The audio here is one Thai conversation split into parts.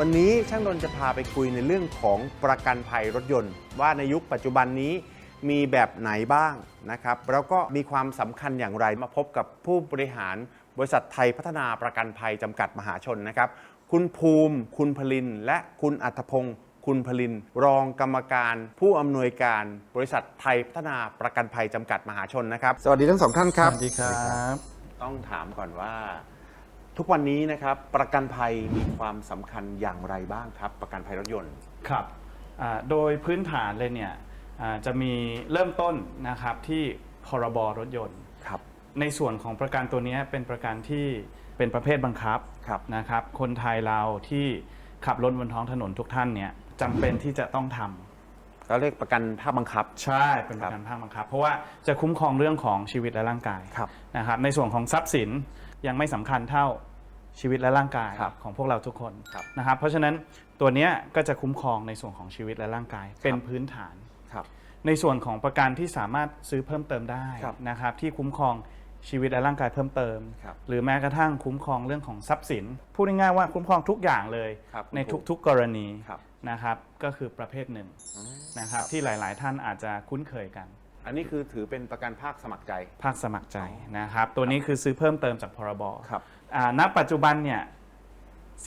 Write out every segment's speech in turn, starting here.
วันนี้ช่างดนจะพาไปคุยในเรื่องของประกันภัยรถยนต์ ว่าในยุคปัจจุบันนี้มีแบบไหนบ้างนะครับ แล้วก็มีความสำคัญอย่างไรมาพบกับผู้บริหารบริษัทไทยพัฒนาประกันภัยจำกัดมหาชนนะครับ คุณภูมิ คุณพลิน และคุณอัธพงศ์คุณพลิน รองกรรมการ ผู้อำนวยการบริษัทไทยพัฒนาประกันภัยจำกัดมหาชนนะครับ สวัสดีทั้งสองท่านครับ สวัสดีครับ ต้องถามก่อนว่า ทุกวันนี้นะครับประกันภัยมีความสำคัญอย่างไรบ้างครับ ประกันภัยรถยนต์ ครับอ่าโดยพื้นฐานเลยเนี่ยอ่าจะมีเริ่มต้นนะครับที่พรบรถยนต์ ครับ ในส่วนของประกันตัวนี้เป็นประกันที่เป็นประเภทบังคับครับ นะครับ คนไทยเราที่ขับรถบนท้องถนนทุกท่านเนี่ยจำเป็นที่จะต้องทำก็เรียกประกันภาคบังคับ ใช่เป็นประกันภาคบังคับ เพราะว่าจะคุ้มครองเรื่องของชีวิตและร่างกายครับนะครับในส่วนของทรัพย์สิน ยังไม่สำคัญเท่าชีวิตและร่างกายครับของพวกเราทุกคนครับนะครับเพราะฉะนั้นตัวเนี้ยก็จะคุ้มครองในส่วนของชีวิตและร่างกาย เป็นพื้นฐาน ครับ ในส่วนของประกันที่สามารถซื้อเพิ่มเติมได้ครับนะครับที่คุ้มครองชีวิตและร่างกายเพิ่มเติม ครับหรือแม้กระทั่งคุ้มครองเรื่องของทรัพย์สิน พูดง่ายๆว่าคุ้มครองทุกอย่างเลยครับในคุณครูทุกๆกรณีครับนะครับก็คือประเภทหนึ่งนะครับที่หลายๆ ท่านอาจจะคุ้นเคยกัน อันนี้คือถือเป็นประกันภาคสมัครใจ ภาคสมัครใจนะครับตัวนี้คือซื้อเพิ่มเติมจากพรบครับอ่าณปัจจุบันเนี่ย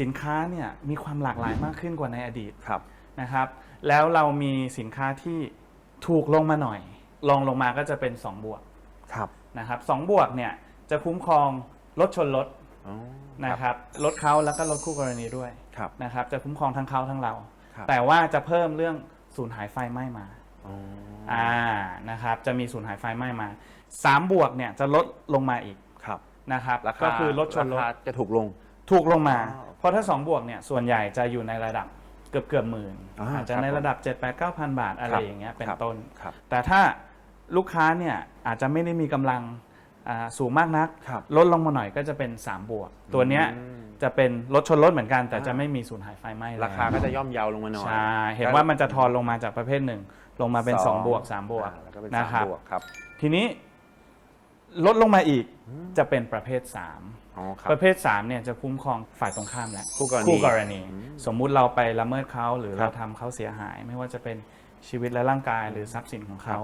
สินค้าเนี่ยมีความหลากหลายมากขึ้นกว่าในอดีตครับนะครับ แล้วเรามีสินค้าที่ถูกลงมาหน่อยลองลงมาก็จะเป็น 2 บวกครับนะครับสองบวกเนี่ยจะคุ้มครองรถชนรถอ๋อนะครับรถเขาแล้วก็รถคู่กรณีด้วยครับนะครับจะคุ้มครองทั้งเขาทั้งเราครับแต่ว่าจะเพิ่มเรื่องสูญหายไฟไหม้มา อ๋ออ่านะครับจะมีสูญหายไฟไหม้มา3บวกเนี่ยจะลดลงมาอีกครับนะครับราคาก็คือรถชนรถาคาจะถูกลง ถูกลงมาอ๋อเพราะถ้า 2 บวกเนี่ยส่วนใหญ่จะอยู่ในระดับเกือบเกือบหมื่นอ่าอาจจะครับในระดับ 7 8 9 0 0 0 บาทอะไรครับอย่างเงี้ยเป็นครับต้น ครับแต่ถ้าลูกค้าเนี่ยอาจจะไม่ได้มีกำลังอ่าสูงมากนัก ครับลดลงมาหน่อยก็จะเป็น 3 บวก ตัวเนี้ยอืม จะเป็นรถชนรถเหมือนกัน แต่อ่าจะไม่มีสูญหายไฟไหม้แล้วราคาก็จะย่อมเยาวลงมาหน่อย ใช่เห็นว่ามันจะทอนลงมาจากประเภทหนึ่ง ลงมาเป็น2บวก3บวกอ่าแล้วก็เป็นนะสามครับ บวกครับทีนี้ลดลงมาอีกจะเป็นประเภท 3 อ๋อครัปบระเภท3เนี่ยจะคุ้มครองฝ่ายตรงข้ามแหละคู่กรณีคู่กรณีสมมุติเราไปละเมิดเขาหรือครัเราบ ทำเขาเสียหาย ไม่ว่าจะเป็นชีวิตและร่างกายหรือทรัพย์สินของเขา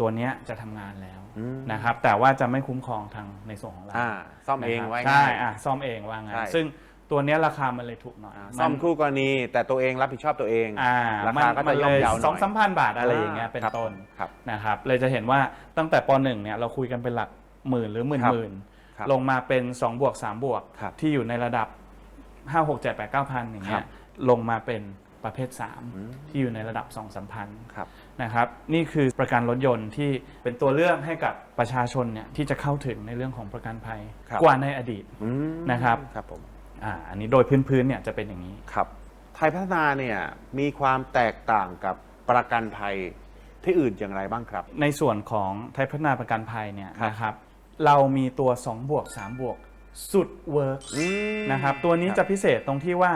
ตัวเนี้ยจะทำงานแล้วอืมนะครับ แต่ว่าจะไม่คุ้มครองทางในส่วนของเราอ่าซ่อมเองนะครับไว้ใช่ง่ายอะซ่อมเองว่างั้นใช่ ซึ่ง ตัวเนี้ยราคามันเลยถูกหน่อยอ่ามันซ่อมคู่กรณีแต่ตัวเองรับผิดชอบตัวเอง อ่ารามันคาก็มัจะนย่อเลมยเยาวหน่อย สองสามพันบาทอะไรอย่างเงี้ยเป็นครับต้นครับนะครับเลยจะเห็นว่าตั้งแต่ปหนึ่งเนี่ยเราคุยกันเป็นหลักหมื่นหรือหมื่นครับหมื่นครับลงมาเป็น2บวก3บวกครับที่อยู่ในระดับ 5 6 7 8 9พันอย่างเงี้ครัยบ ลงมาเป็นประเภท อืม3 ที่อยู่ในระดับ 2 3 0 0พัน ครับ นะครับนี่คือประกันรถยนต์ที่เป็นตัวเลือกให้กับประชาชนเนี่ยที่จะเข้าถึงในเรื่องของประกันภัย ครับ กว่าในอดีตอืมนะครับ ครับผม อ่าอันนี้โดยพื้นๆเนี่ยจะเป็นอย่างนี้ ครับ ไทยพัฒนาเนี่ยมีความแตกต่างกับประกันภัยที่อื่นอย่างไรบ้างครับ ในส่วนของไทยพัฒนาประกันภัยเนี่ยครับนะครับ เรามีตัว 2 บวก 3 บวก สุดเวิร์กอืมนะครับ ตัวนี้ครับจะพิเศษตรงที่ว่า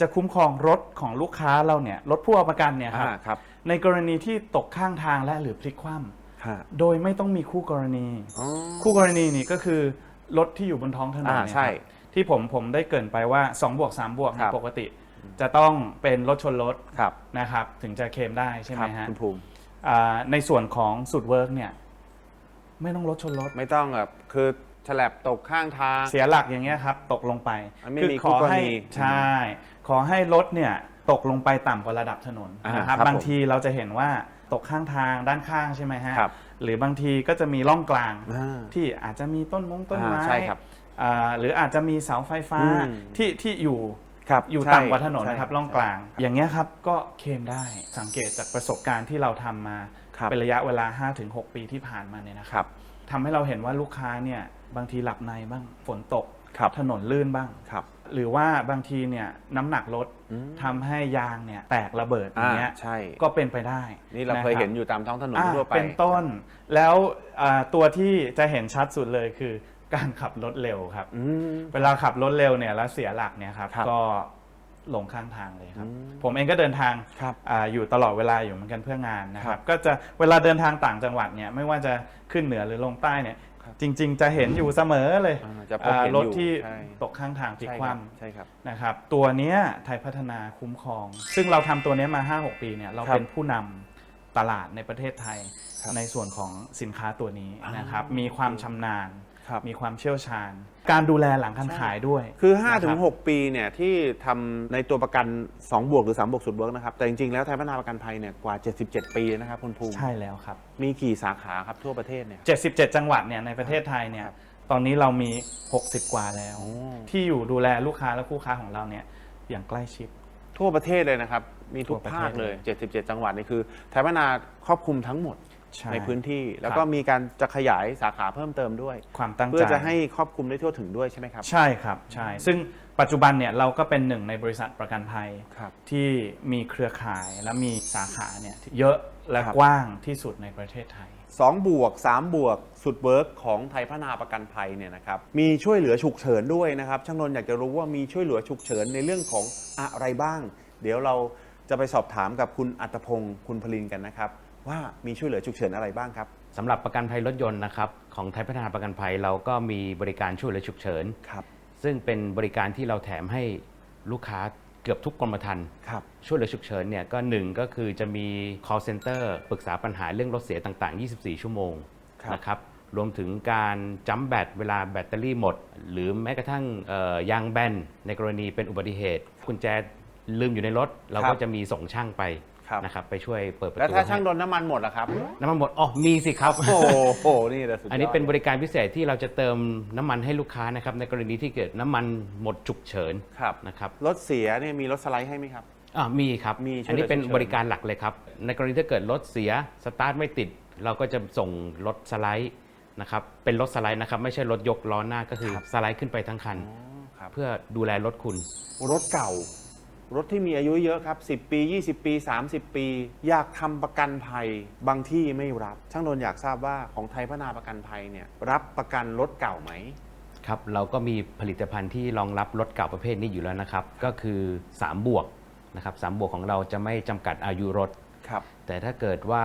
จะคุ้มครองรถของลูกค้าเราเนี่ยรถผู้เอาประกันเนี่ยครับอ่าครับ ในกรณีที่ตกข้างทางและหรือพลิกคว่ฮะำโดยไม่ต้องมีคู่กรณี อ๋อ คู่กรณีนี่ก็คือรถที่อยู่บนท้องถนนอ่าเนี่ยใช่ครับ ที่ผมผมได้เกรินไปว่า2บวก3บวกคเนี่รัยบปกติ จะต้องเป็นรถชนรถครับนะครับ ถึงจะเคลมได้ใช่ไหมครับฮะคุณภูมิอ่าในส่วนของสุดเวิร์กเนี่ยไม่ต้องรถชนรถไม่ต้องแบบคือฉลับตกข้างทางเสียหลักอย่างเงี้ยครับ ตกลงไปมันไม่คือมีขคู่อกรให้ณีใช่ขอให้รถเนี่ยตกลงไปต่ำกว่าระดับถนนอ่านนะครับครับบางผมทีเราจะเห็นว่าตกข้างทางด้านข้างใช่ไหมฮะครับ หรือบางทีก็จะมีร่องกลางอ่า ที่อาจจะมีต้นมงต้นไม้อ่าใช่ครับอ่าหรืออาจจะมีเสาไฟฟ้าอืม ที่ที่อยู่ครับอยู่ใช่ต่ำกว่าถนนใช่ นะครับร่องกลาง อย่างเงี้ยครับก็เคลมได้สังเกตจากประสบการณ์ที่เราทำมาครับ เป็นระยะเวลา 5-6 ปีที่ผ่านมาเนี่ยนะคครับรับ ทำให้เราเห็นว่าลูกค้าเนี่ยบางทีหลับในบ้างฝนตก ครับ ถนนลื่นบ้าง ครับ หรือว่าบางทีเนี่ยน้ำหนักรถอืม ทำให้ยางเนี่ยแตกระเบิดอย่างเงี้ยใช่ ก็เป็นไปได้นี่เราะเคยบเห็นอยู่ตามท้องถนนอ่าทั่วไป เป็นต้นแล้วอ่าตัวที่จะเห็นชัดสุดเลยคือการขับรถเร็วครับ อืม เวลาขับรถเร็วเนี่ยแล้วเสียหลักเนี่ยครับครับก็ลงข้างทางเลยครับ อืมผมเองก็เดินทางครับอาอยู่ตลอดเวลาอยู่เหมือนกันเพื่องานนะคครัรับบ ก็จะเวลาเดินทางต่างจังหวัดเนี่ยไม่ว่าจะขึ้นเหนือหรือลงใต้เนี่ยครับ จริง ๆ จะเห็นอยู่เสมอเลยอ่าจะพบเห็นอยู่รถที่ใช่ ตกข้างทางพลิกใช่คครัว่บใช่ครับำนะครับตัวเนี้ยไทยพัฒนาคุ้มครอง ซึ่งเราทำตัวเนี้ยมา 5-6 ปีเนี่ยเราครับเป็นผู้นำตลาดในประเทศไทย ครับในส่วนของสินค้าตัวนี้อ่านนะครับมีความชำนาญ ครับมีความเชี่ยวชาญ การดูแลหลังการขายด้วย คือนะครับ5-6ปีเนี่ยที่ทำในตัวประกัน 2 บวกหรือ3บวกสุดเวิร์กนะครับ แต่จริง ๆ แล้วไทยพัฒนาประกันภัยเนี่ยกว่า 77 ปีนะครับคุณภูมิ ใช่แล้วครับ มีกี่สาขาครับทั่วประเทศเนี่ย 77 จังหวัดเนี่ยในประเทศไทยเนี่ยครับตอนนี้เรามี 60 กว่าแล้วโอ้ที่อยู่ดูแลลูกค้าและคู่ค้าของเราเนี่ยอย่างใกล้ชิด ทั่วประเทศเลยนะครับ มีทุกทั่วประเทศ ภาคเลย 77 จังหวัดนี่คือไทยพัฒนาครอบคลุมทั้งหมด ใช่ในพื้นที่ แล้วครับก็มีการจะขยายสาขาเพิ่มเติมด้วย ความตั้งใจ เพื่อจะให้ครอบคลุมได้ทั่วถึงด้วยใช่ไหมครับ ใช่ครับ ใช่ ซึ่งปัจจุบันเนี่ยเราก็เป็นหนึ่งในบริษัทประกันภัย ครับ ที่มีเครือข่ายและมีสาขาเนี่ยเยอะและครับ กว้างที่สุดในประเทศไทย2บวก3บวกสุดเวิร์กของไทยพัฒนาประกันภัยเนี่ยนะครับมีช่วยเหลือฉุกเฉินด้วยนะครับช่างนนท์อยากจะรู้ว่ามีช่วยเหลือฉุกเฉินในเรื่องของอะไรบ้าง เดี๋ยวเราจะไปสอบถามกับคุณอัตพงศ์คุณพลินกันนะครับ ว่ามีช่วยเหลือฉุกเฉินอะไรบ้างครับ สำหรับประกันภัยรถยนต์นะครับของไทยพัฒนาประกันภัยเราก็มีบริการช่วยเหลือฉุกเฉิน ครับ ซึ่งเป็นบริการที่เราแถมให้ลูกค้าเกือบทุกกรมธรรม์ครับ ช่วยเหลือฉุกเฉินเนี่ยก็หนึ่งก็คือจะมี call center ปรึกษาปัญหาเรื่องรถเสียต่าง ๆ 24 ชั่วโมงครับ นะครับรวมถึงการจัมแบตเวลาแบตเตอรี่หมด หรือแม้กระทั่งเอ่อยางแบนในกรณีเป็นอุบัติเหตุกุญแจลืมอยู่ในรถ เราก็จะมีส่งช่างไป ครับ นะครับไปช่วยเปิดประตูแล้วถ้าให้ช่างโดนน้ำมันหมดล่ะครับ น้ำมันหมดอ๋อมีสิครับ โอ้โห นี่แหละสุดยดอันนี้เป็นบริการพิเศษที่เราจะเติมน้ำมันให้ลูกค้านะครับในกรณีที่เกิดน้ำมันหมดฉุกเฉินครับ นะครับรถเสียเนี่ยมีรถสไลด์ให้ไหมครับ อ่ามีครับมีช่วยอันนี้เป็นเหลือฉุกเฉิน บริการหลักเลยครับ ในกรณีถ้าเกิดรถเสียสตาร์ทไม่ติด เราก็จะส่งรถสไลด์นะครับเป็นรถสไลด์นะครับไม่ใช่รถยกล้อหน้าก็คือสไลด์ขึ้นไปทั้งคันอ๋อครับ เพื่อดูแลรถคุณ รถเก่า รถที่มีอายุเยอะครับ 10 ปี 20 ปี 30 ปี อยากทำประกันภัยบางที่ไม่รับ ช่างนนท์อยากทราบว่าของไทยพัฒนาประกันภัยเนี่ยรับประกันรถเก่าไหมครับเราก็มีผลิตภัณฑ์ที่รองรับรถเก่าประเภทนี้อยู่แล้วนะครับ ก็คือ3บวกนะครับสามบวกของเราจะไม่จำกัดอายุรถครับแต่ถ้าเกิดว่า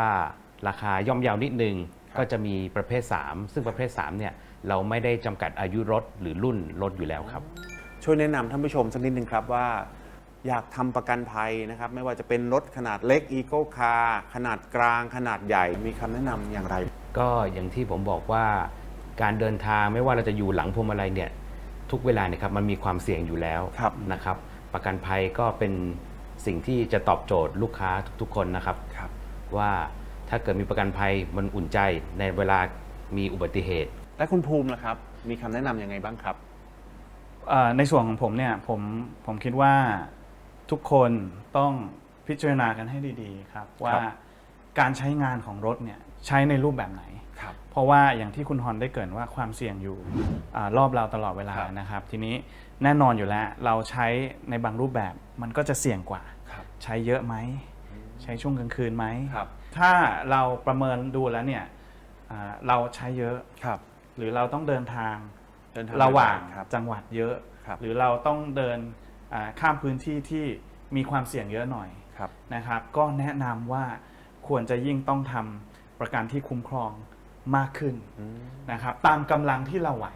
ราคาย่อมเยาวนิดนึงครับก็จะมีประเภท 3 ซึ่งประเภท3เนี่ยเราไม่ได้จำกัดอายุรถหรือรุ่นรถอยู่แล้วครับ ช่วยแนะนำท่านผู้ชมสักนิดนึงครับว่า อยากทำประกันภัยนะครับ ไม่ว่าจะเป็นรถขนาดเล็กอีโก้คาร์ขนาดกลางขนาดใหญ่มีคำแนะนำอย่างไร ก็อย่างที่ผมบอกว่าการเดินทางไม่ว่าเราจะอยู่หลังพวงมาลัยเนี่ยทุกเวลาเนี่ยครับมันมีความเสี่ยงอยู่แล้วครับนะครับ ประกันภัยก็เป็นสิ่งที่จะตอบโจทย์ลูกค้าทุกๆคนนะครับครับ ว่าถ้าเกิดมีประกันภัยมันอุ่นใจในเวลามีอุบัติเหตุ และคุณภูมิล่ะครับ มีคำแนะนำยังไงบ้างครับ เอ่อในส่วนของผมเนี่ยผมผมคิดว่า ทุกคนต้องพิจารณากันให้ดีๆครับ ว่าการใช้งานของรถเนี่ยใช้ในรูปแบบไหนครับเพราะว่าอย่างที่คุณฮอนได้เกรินว่าความเสี่ยงอยู่อารอบเราตลอดเวลาครับนะครับ ทีนี้แน่นอนอยู่แล้วเราใช้ในบางรูปแบบมันก็จะเสี่ยงกว่าครับใช้เยอะไหม ใช้ช่วงกลางคืนไหมครับถ้าเราประเมินดูแล้วเนี่ยอ่าเราใช้เยอะครับหรือเราต้องเดินทางเดินทางระหว่างครับจังหวัดเยอะครับหรือเราต้องเดินอ่า ข้ามพื้นที่ที่มีความเสี่ยงเยอะหน่อยครับนะครับ ก็แนะนำว่าควรจะยิ่งต้องทำประกันที่คุ้มครองมากขึ้นอืมนะครับ ตามกำลังที่เราไหว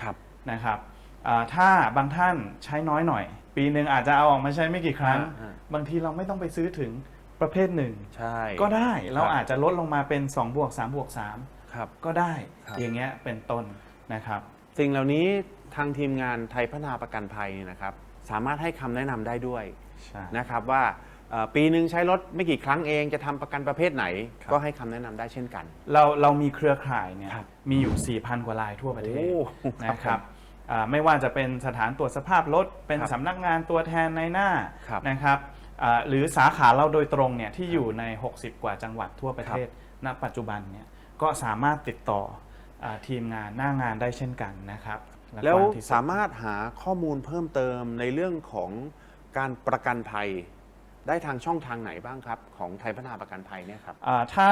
ครับนะครับอ่าถ้าบางท่านใช้น้อยหน่อย ปีหนึ่งอาจจะเอาออกมาใช้ไม่กี่ครั้งอ่าบางทีเราไม่ต้องไปซื้อถึงประเภทหนึ่งใช่ก็ได้เราครับอาจจะลดลงมาเป็น2บวก3บวกครับ3ก็ได้ครับอย่างเงี้ยเป็นต้นนะครับ สิ่งเหล่านี้ทางทีมงานไทยพัฒนาประกันภัยเนี่ยนะครับ สามารถให้คำแนะนำได้ด้วยใช่ นะครับว่าเอ่อปีหนึ่งใช้รถไม่กี่ครั้งเองจะทำประกันประเภทไหน ครับ ก็ให้คำแนะนำได้เช่นกัน เราเรามีเครือข่ายเนี่ยครับมีอยู่ 4,000 กว่ารายทั่วประเทศโอ้นะครับอ่าไม่ว่าจะเป็นสถานตรวจสภาพรถ เป็นครับสำนักงานตัวแทนในหน้าครับนะครับอ่าหรือสาขาเราโดยตรงเนี่ยที่อยู่ใน 60 กว่าจังหวัดทั่วประเทศณปัจจุบันเนี่ยก็สามารถติดต่ออาทีมงานหน้างานได้เช่นกันนะครับ ก็แล้วที่สุด สามารถหาข้อมูลเพิ่มเติมในเรื่องของการประกันภัย ได้ทางช่องทางไหนบ้างครับ ของไทยพัฒนาประกันภัยเนี่ยครับ อ่าถ้า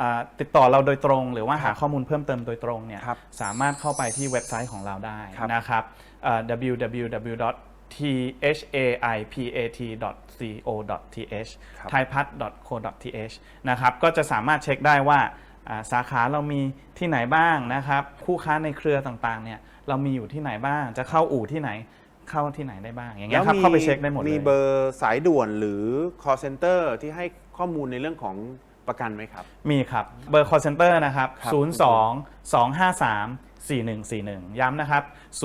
อ่าติดต่อเราโดยตรงหรือว่าหาข้อมูลเพิ่มเติมโดยตรงเนี่ยครับสามารถเข้าไปที่เว็บไซต์ของเราได้ครับนะครับอ่า www.thaipat.co.th ครับ thaipat.co.th นะครับก็จะสามารถเช็คได้ว่าอ่า สาขาเรามีที่ไหนบ้างนะครับ คู่ค้าในเครือต่างๆเนี่ยเรามีอยู่ที่ไหนบ้าง จะเข้าอู่ที่ไหนเข้าที่ไหนได้บ้าง อย่างเงี้ยครับเข้าไปเช็คได้หมดเลยมีเบอร์สายด่วนหรือ call center ที่ให้ข้อมูลในเรื่องของประกันไหมครับ มีครับเบอร์ call center นะครับครับ02 253 4141 ย้ำนะครับ 02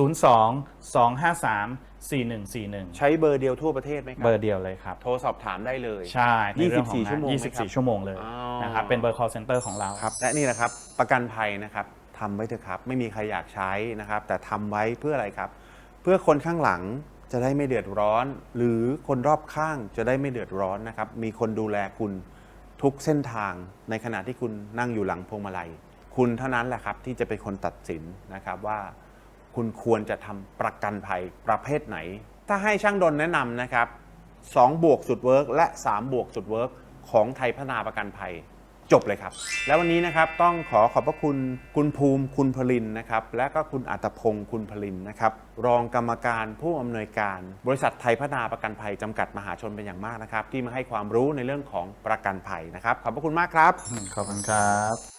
253 4141 ใช้เบอร์เดียวทั่วประเทศไหมครัเบอร์เดียวเลยครับ โทรสอบถามได้เลย ใช่ในเรื่องของ24ชั่วโมงไหมครับ 24 ชั่วโมงเลยอ๋อ นะครับเป็นเบอร์ call center ของเรา ครับและนี่แหละครับประกันภัยนะครับทำไว้เถอะครับ ไม่มีใครอยากใช้นะครับ แต่ทำไว้เพื่ออะไรครับ เพื่อคนข้างหลังจะได้ไม่เดือดร้อน หรือคนรอบข้างจะได้ไม่เดือดร้อนนะครับ มีคนดูแลคุณทุกเส้นทางในขณะที่คุณนั่งอยู่หลังพวงมาลัย คุณเท่านั้นแหละครับที่จะเป็นคนตัดสินนะครับว่า คุณควรจะทำประกันภัยประเภทไหน ถ้าให้ช่างดนแนะนำนะครับ2บวกสุดเวิร์กและ3บวกสุดเวิร์กของไทยพัฒนาประกันภัยจบเลยครับ แล้ววันนี้นะครับต้องขอขอบพระคุณคุณภูมิคุณพลินนะครับ และก็คุณอัตพงศ์คุณพลินนะครับ รองกรรมการผู้อำนวยการ บริษัทไทยพัฒนาประกันภัยจำกัดมหาชนเป็นอย่างมากนะครับ ที่มาให้ความรู้ในเรื่องของประกันภัยนะครับ ขอบพระคุณมากครับ ขอบคุณครับ